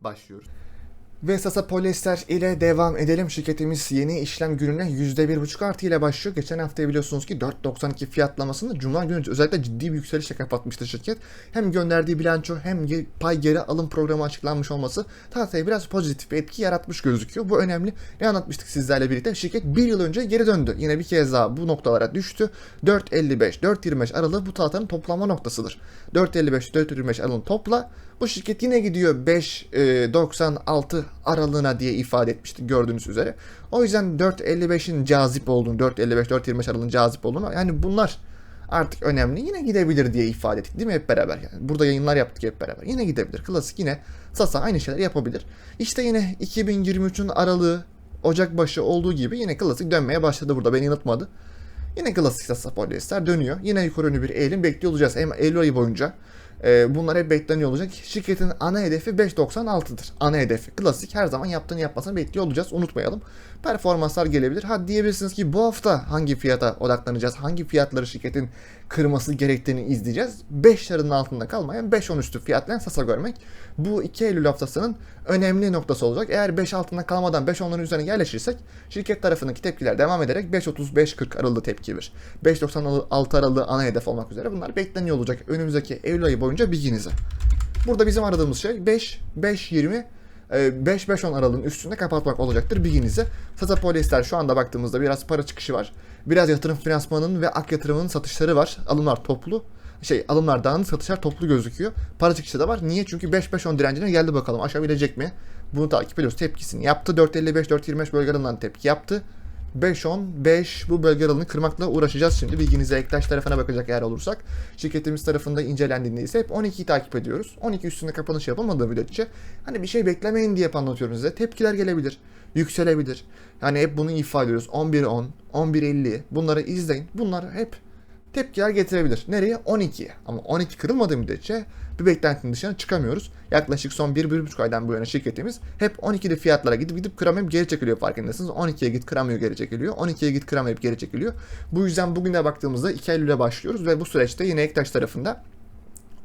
başlıyoruz. Ve Sasa Polyester ile devam edelim. Şirketimiz yeni işlem gününe %1.5 artı ile başlıyor. Geçen hafta biliyorsunuz ki 4.92 fiyatlamasını Cuma günü özellikle ciddi bir yükselişle kapatmıştı şirket. Hem gönderdiği bilanço hem pay geri alım programı açıklanmış olması tahtaya biraz pozitif bir etki yaratmış gözüküyor. Bu önemli. Ne anlatmıştık sizlerle birlikte? Şirket bir yıl önce geri döndü. Yine bir kez daha bu noktalara düştü. 4.55, 4.25 aralığı bu tahtanın toplama noktasıdır. 4.55, 4.25 aralığını topla. Bu şirket yine gidiyor 5.96 aralığına diye ifade etmiştik gördüğünüz üzere. O yüzden 4.55'in cazip olduğunu, 4.55, 4.25 aralığının cazip olduğunu yani bunlar artık önemli. Yine gidebilir diye ifade ettik değil mi hep beraber? Yani burada yayınlar yaptık hep beraber. Yine gidebilir. Klasik yine Sasa aynı şeyler yapabilir. İşte yine 2023'ün aralığı Ocak başı olduğu gibi yine klasik dönmeye başladı burada. Beni yanıltmadı. Yine klasik Sasa polyester dönüyor. Yine yukarı yönlü bir eğilim bekliyor olacağız. Hem Eylül ayı boyunca e, bunlar hep bekleniyor olacak. Şirketin ana hedefi 5.96'dır. Ana hedefi. Klasik her zaman yaptığını yapmasını bekliyor olacağız. Unutmayalım. Performanslar gelebilir. Ha diyebilirsiniz ki bu hafta hangi fiyata odaklanacağız? Hangi fiyatları şirketin kırması gerektiğini izleyeceğiz. 5 liranın altında kalmayan 5-10 üstü fiyatlayan Sasa görmek. Bu 2 Eylül haftasının önemli noktası olacak. Eğer 5 altında kalmadan 5-10'ların üzerine yerleşirsek şirket tarafındaki tepkiler devam ederek 5.30-5.40 aralığı tepki verir. 5.96 aralığı ana hedef olmak üzere bunlar bekleniyor olacak önümüzdeki Eylül ayı boyunca bilginize. Burada bizim aradığımız şey 5, 5, 20, 5-5-10 aralığın üstünde kapatmak olacaktır bilginize. Sasa Polyester şu anda baktığımızda biraz para çıkışı var. Biraz yatırım finansmanının ve ak yatırımının satışları var. Alımlar toplu. Şey alımlar dağınık satışlar toplu gözüküyor. Para çıkışı da var. Niye? Çünkü 5-5-10 direncine geldi bakalım. Aşabilecek mi? Bunu takip ediyoruz. Tepkisini yaptı. 4.55-4.25 bölge aralığından tepki yaptı. 5-10, 5 bu bölge aralığını kırmakla uğraşacağız şimdi. Bilginize Ektaş tarafına bakacak eğer olursak. Şirketimiz tarafında incelendiğinde ise hep 12'yi takip ediyoruz. 12 üstünde kapanış yapılmadığı müddetçe hani bir şey beklemeyin diye anlatıyorum size. Tepkiler gelebilir, yükselebilir. Yani hep bunu ifade ediyoruz. 11-10, 11-50 bunları izleyin. Bunlar hep tepkiler getirebilir. Nereye? 12'ye. Ama 12 kırılmadığı müddetçe bir beklentinin dışına çıkamıyoruz. Yaklaşık son 1-1,5 aydan bu yana şirketimiz hep 12'de fiyatlara gidip gidip kıramayıp geri çekiliyor farkındasınız. 12'ye git kıramıyor geri çekiliyor. 12'ye git kıramayıp geri çekiliyor. Bu yüzden bugüne baktığımızda 2 Eylül'e başlıyoruz ve bu süreçte yine Ektaş tarafında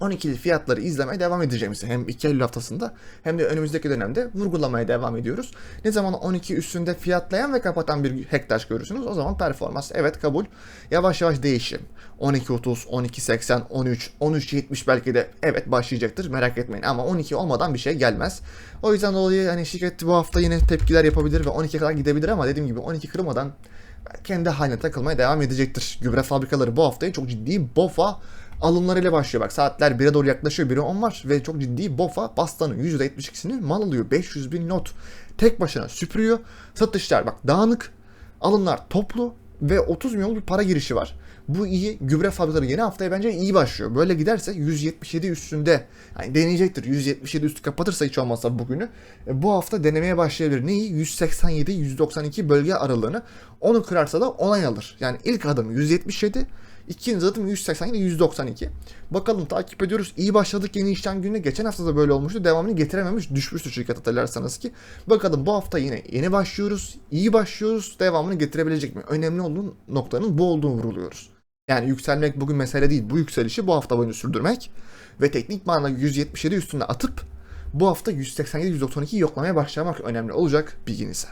12'li fiyatları izlemeye devam edeceğimizi hem 2 Eylül haftasında hem de önümüzdeki dönemde vurgulamaya devam ediyoruz. Ne zaman 12 üstünde fiyatlayan ve kapatan bir hektaş görürsünüz o zaman performans evet kabul. Yavaş yavaş değişim. 12.30, 12.80, 13, 13.70 belki de evet başlayacaktır merak etmeyin ama 12 olmadan bir şey gelmez. O yüzden dolayı hani şirket bu hafta yine tepkiler yapabilir ve 12'ye kadar gidebilir ama dediğim gibi 12 kırmadan kendi haline takılmaya devam edecektir. Gübre fabrikaları bu haftayı çok ciddi BOFA alımlarıyla başlıyor. Bak saatler 1'e doğru yaklaşıyor. 1'e 10 var ve çok ciddi BOFA Basta'nın %72'sini mal alıyor. 500 bin not tek başına süpürüyor. Satışlar bak dağınık. Alımlar toplu ve 30 milyon bir para girişi var. Bu iyi. Gübre fabrikaları yeni haftaya bence iyi başlıyor. Böyle giderse 177 üstünde yani deneyecektir. 177 üstü kapatırsa hiç olmazsa bugünü. E, bu hafta denemeye başlayabilir. Neyi? 187-192 bölge aralığını. Onu kırarsa da onay alır. Yani ilk adım 177. İkinci adım 187 192. Bakalım takip ediyoruz. İyi başladık yeni işlem gününe. Geçen hafta da böyle olmuştu. Devamını getirememiş. Düşmüştü şirket hatırlarsanız ki. Bakalım bu hafta yine yeni başlıyoruz. İyi başlıyoruz. Devamını getirebilecek mi? Önemli olduğu noktanın bu olduğunu vuruluyoruz. Yani yükselmek bugün mesele değil. Bu yükselişi bu hafta boyunca sürdürmek ve teknik manada 177 üstünde atıp bu hafta 187-192 yoklamaya başlamak önemli olacak bilginize.